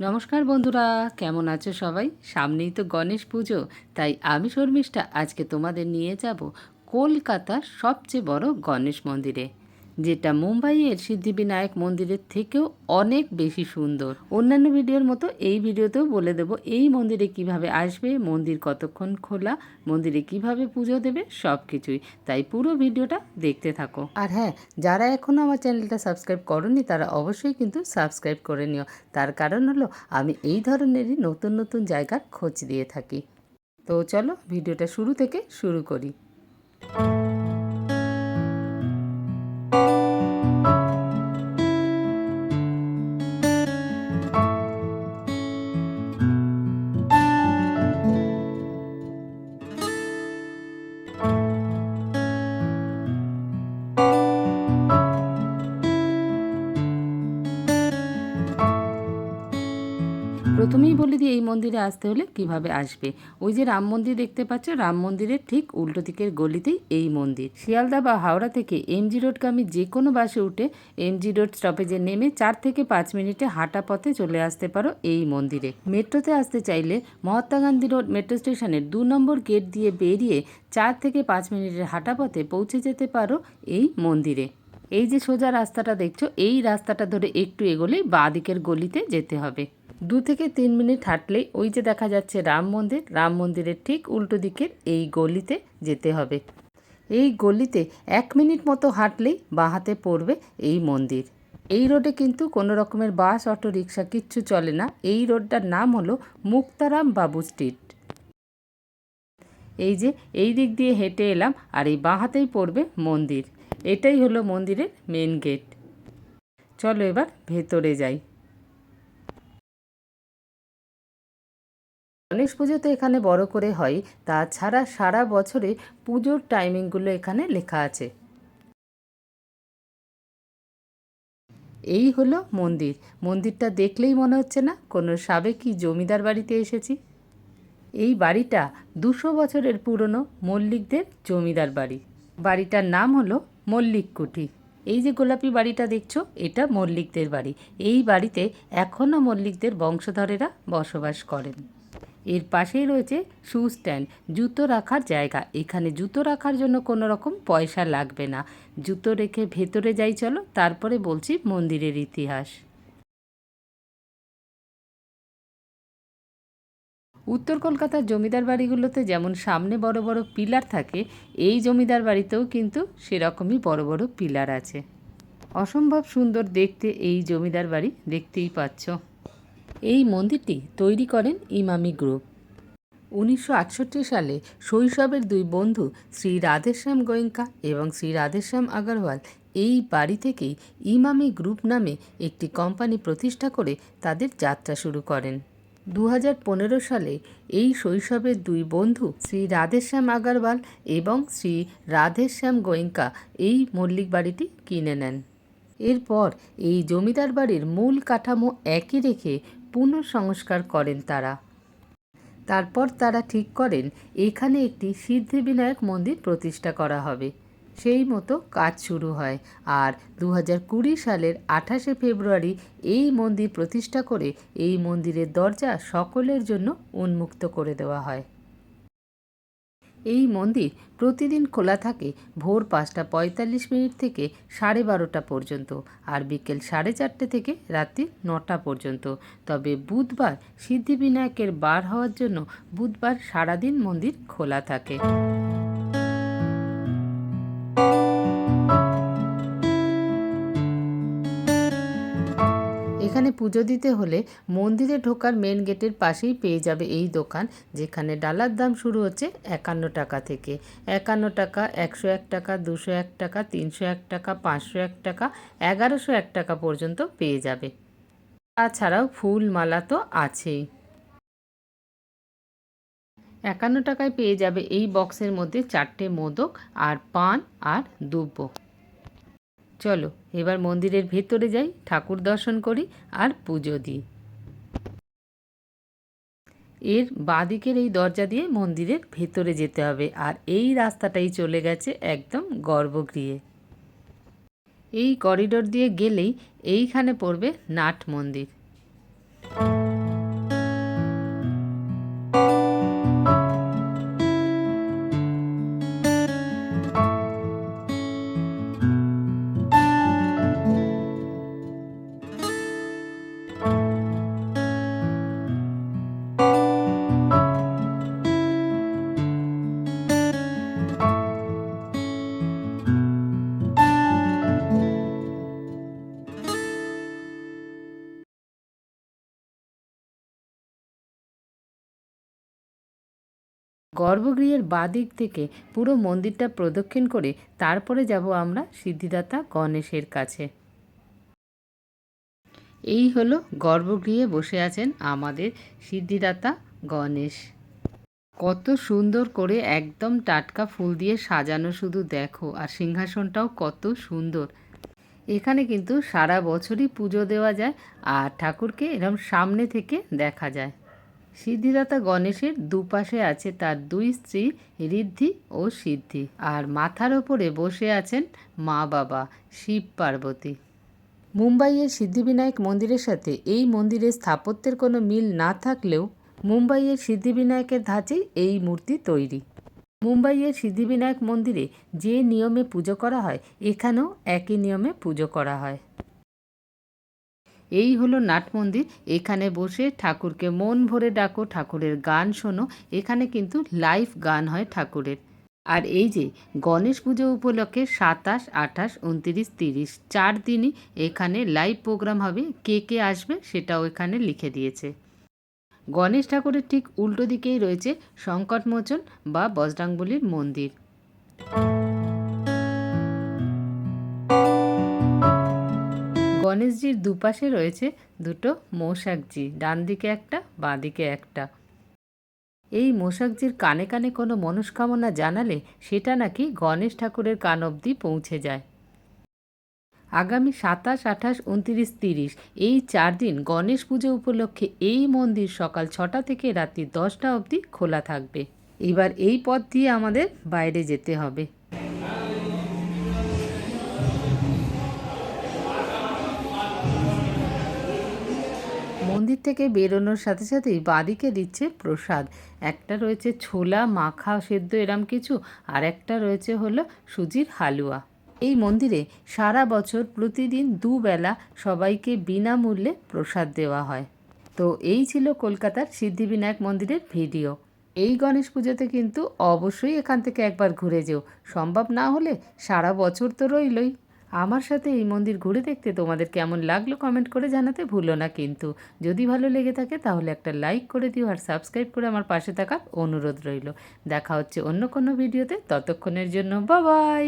নমস্কার বন্ধুরা, কেমন আছো সবাই? সামনেই তো গণেশ পুজো, তাই আমি শর্মিষ্ঠা। আজকে তোমাদের নিয়ে যাব কলকাতার সবচেয়ে বড় গণেশ মন্দিরে। যেটা মুম্বাইয়ের সিদ্ধিবিনায়ক মন্দিরের থেকেও অনেক বেশি সুন্দর। অন্যান্য ভিডিওর মতো এই ভিডিওতেও বলে দেব এই মন্দিরে কীভাবে আসবে, মন্দির কতক্ষণ খোলা, মন্দিরে কীভাবে পুজো দেবে সব কিছুই তাই পুরো ভিডিওটা দেখতে থাকো। আর হ্যাঁ যারা এখনও আমার চ্যানেলটা সাবস্ক্রাইব করনি, তারা অবশ্যই কিন্তু সাবস্ক্রাইব করে নিও। তার কারণ হলো, আমি এই ধরনেরই নতুন নতুন জায়গার খোঁজ দিয়ে থাকি। তো চলো, ভিডিওটা শুরু থেকে শুরু করি। প্রথমেই বলে দিই এই মন্দিরে আসতে হলে কীভাবে আসবে? ওই যে রাম মন্দির দেখতে পাচ্ছ রাম মন্দিরের ঠিক উল্টো দিকের গলিতেই এই মন্দির। শিয়ালদা বা হাওড়া থেকে এমজি রোডগামী যে কোনো বাসে উঠে এমজি রোড স্টপেজে নেমে চার থেকে পাঁচ মিনিটে হাঁটা পথে চলে আসতে পারো এই মন্দিরে। মেট্রোতে আসতে চাইলে মহাত্মা গান্ধী রোড মেট্রো স্টেশনের দু নম্বর গেট দিয়ে বেরিয়ে চার থেকে পাঁচ মিনিটের হাঁটা পথে পৌঁছে যেতে পারো এই মন্দিরে। এই যে সোজা রাস্তাটা দেখছ এই রাস্তাটা ধরে একটু এগোলেই বাঁ দিকের গলিতে যেতে হবে। দু থেকে তিন মিনিট হাঁটলেই ওই যে দেখা যাচ্ছে রাম মন্দির, রাম মন্দিরের ঠিক উল্টো দিকের এই গলিতে যেতে হবে। এই গলিতে এক মিনিট মতো হাঁটলেই বাঁ হাতে পড়বে এই মন্দির। এই রোডে কিন্তু কোনো রকমের বাস, অটো, রিক্সা কিচ্ছু চলে না। এই রোডটার নাম হলো মুক্তারাম বাবু স্ট্রিট। এই যে এই দিক দিয়ে হেঁটে এলাম আর এই বাঁ হাতেই পড়বে মন্দির। এটাই হলো মন্দিরের মেন গেট চলো এবার ভেতরে যাই। গণেশ পুজো তো এখানে বড় করে হয়, তাছাড়া সারা বছরে পুজোর টাইমিংগুলো এখানে লেখা আছে। এই হলো মন্দির। মন্দিরটা দেখলেই মনে হচ্ছে না কোনো সাবেকি জমিদার বাড়িতে এসেছি। এই বাড়িটা দুশো বছরের পুরনো মল্লিকদের জমিদার বাড়ি। বাড়িটার নাম হলো মল্লিক কুঠি। এই যে গোলাপি বাড়িটা দেখছ, এটা মল্লিকদের বাড়ি। এই বাড়িতে এখনও মল্লিকদের বংশধরেরা বসবাস করেন। এর পাশেই রয়েছে শু স্ট্যান্ড জুতো রাখার জায়গা। এখানে জুতো রাখার জন্য কোনো রকম পয়সা লাগবে না। জুতো রেখে ভেতরে যাই চলো, তারপরে বলছি মন্দিরের ইতিহাস। উত্তর কলকাতার জমিদার বাড়িগুলোতে যেমন সামনে বড় বড় পিলার থাকে, এই জমিদার বাড়িতেও কিন্তু সেরকমই বড় বড় পিলার আছে। অসম্ভব সুন্দর দেখতে এই জমিদার বাড়ি, দেখতেই পাচ্ছ। এই মন্দিরটি তৈরি করেন ইমামি গ্রুপ। উনিশশো আটষট্টি সালে শৈশবের দুই বন্ধু শ্রী রাধেশ্যাম গোয়েঙ্কা এবং শ্রী রাধেশ্যাম আগরওয়াল এই বাড়ি থেকেই ইমামি গ্রুপ নামে একটি কোম্পানি প্রতিষ্ঠা করে তাদের যাত্রা শুরু করেন। দু হাজার পনেরো সালে এই শৈশবের দুই বন্ধু শ্রী রাধেশ্যাম আগরওয়াল এবং শ্রী রাধেশ্যাম গোয়েঙ্কা এই মল্লিক বাড়িটি কিনে নেন। এরপর এই জমিদার বাড়ির মূল কাঠামো একই রেখে পুনঃসংস্কার করেন তারা। তারপর তারা ঠিক করেন, এখানে একটি সিদ্ধিবিনায়ক মন্দির প্রতিষ্ঠা করা হবে। সেই মতো কাজ শুরু হয় আর দু কুড়ি সালের আঠাশে ফেব্রুয়ারি এই মন্দির প্রতিষ্ঠা করে এই মন্দিরের দরজা সকলের জন্য উন্মুক্ত করে দেওয়া হয়। এই মন্দির প্রতিদিন খোলা থাকে ভোর পাঁচটা পঁয়তাল্লিশ মিনিট থেকে সাড়ে বারোটা পর্যন্ত আর বিকেল সাড়ে চারটে থেকে রাত্রি নটা পর্যন্ত। তবে বুধবার সিদ্ধিবিনায়কের বার হওয়ার জন্য বুধবার সারাদিন মন্দির খোলা থাকে। এখানে পুজো দিতে হলে মন্দিরে ঢোকার মেন গেটের পাশেই পেয়ে যাবে এই দোকান, যেখানে ডালার দাম শুরু হচ্ছে একান্ন টাকা থেকে। একান্ন টাকা, একশো এক টাকা, দুশো এক টাকা, তিনশো এক টাকা, পাঁচশো এক টাকা, এগারোশো এক টাকা পর্যন্ত পেয়ে যাবে। তাছাড়াও ফুল মালা তো আছেই। একান্ন টাকায় পেয়ে যাবে এই বক্সের মধ্যে চারটে মোদক, আর পান, আর দুব্বো। চলো, এবার মন্দিরের ভেতরে যাই, ঠাকুর দর্শন করি আর পুজো দিই। এর বাঁদিকের এই দরজা দিয়ে মন্দিরের ভেতরে যেতে হবে আর এই রাস্তাটাই চলে গেছে একদম গর্ভগৃহে। এই করিডোর দিয়ে গেলেই এইখানে পড়বে নাট মন্দির। গর্ভগৃহের বাদিক থেকে পুরো মন্দিরটা প্রদক্ষিণ করে তারপরে যাব আমরা সিদ্ধিদাতা গণেশের কাছে। এই হলো গর্ভগৃহে বসে আছেন আমাদের সিদ্ধিদাতা গণেশ। কত সুন্দর করে একদম টাটকা ফুল দিয়ে সাজানো শুধু দেখো, আর সিংহাসনটাও কত সুন্দর। এখানে কিন্তু সারা বছরই পুজো দেওয়া যায়, আর ঠাকুরকে এরকম সামনে থেকে দেখা যায়। সিদ্ধিদাতা গণেশের দুপাশে আছে তার দুই স্ত্রী ঋদ্ধি ও সিদ্ধি। আর মাথার ওপরে বসে আছেন মা বাবা, শিব পার্বতী। মুম্বাইয়ের সিদ্ধিবিনায়ক মন্দিরের সাথে এই মন্দিরের স্থাপত্যের কোনো মিল না থাকলেও মুম্বাইয়ের সিদ্ধিবিনায়কের ধাঁচেই এই মূর্তি তৈরি। মুম্বাইয়ের সিদ্ধিবিনায়ক মন্দিরে যে নিয়মে পুজো করা হয়, এখানেও একই নিয়মে পুজো করা হয়। এই হলো নাট মন্দির। এখানে বসে ঠাকুরকে মন ভরে ডাকো, ঠাকুরের গান শোনো। এখানে কিন্তু লাইভ গান হয় ঠাকুরের। আর এই যে গণেশ পুজো উপলক্ষে সাতাশ, আঠাশ, উনত্রিশ, তিরিশ, চার দিনই এখানে লাইভ প্রোগ্রাম হবে। কে কে আসবে সেটাও এখানে লিখে দিয়েছে। গণেশ ঠাকুরের ঠিক উল্টো দিকেই রয়েছে সংকটমোচন বা বজরাংবলির মন্দির। গণেশজির দুপাশে রয়েছে দুটো মৌসাকজি ডান দিকে একটা বাঁ দিকে একটা। এই মোশাকজির কানে কানে কোনো মনস্কামনা জানালে সেটা নাকি গণেশ ঠাকুরের কান অবধি পৌঁছে যায়। আগামী সাতাশ, আঠাশ, উনতিরিশ, তিরিশ, এই চার দিন গণেশ পুজো উপলক্ষে এই মন্দির সকাল ছটা থেকে রাত্রি দশটা অবধি খোলা থাকবে। এবার এই পথ দিয়ে আমাদের বাইরে যেতে হবে। মন্দির থেকে বেরোনোর সাথে সাথেই বাদিকে দিচ্ছে প্রসাদ। একটা রয়েছে ছোলা, মাখা সেদ্ধ এরম কিছু, আর একটা রয়েছে হলো সুজির হালুয়া। এই মন্দিরে সারা বছর প্রতিদিন দুবেলা সবাইকে বিনামূল্যে প্রসাদ দেওয়া হয়। তো এই ছিল কলকাতার সিদ্ধিবিনায়ক মন্দিরের ভিডিও। এই গণেশ পুজোতে কিন্তু অবশ্যই এখান থেকে একবার ঘুরে যেও। সম্ভব না হলে সারা বছর তো রইলই। আমার সাথে এই মন্দির ঘুরে দেখতে তোমাদের কেমন লাগল কমেন্ট করে জানাতে ভুলো না কিন্তু। যদি ভালো লেগে থাকে তাহলে একটা লাইক করে দিও আর সাবস্ক্রাইব করে আমার পাশে থাকা অনুরোধ রইল। দেখা হচ্ছে অন্য কোনো ভিডিওতে ততক্ষণের জন্য বাবাই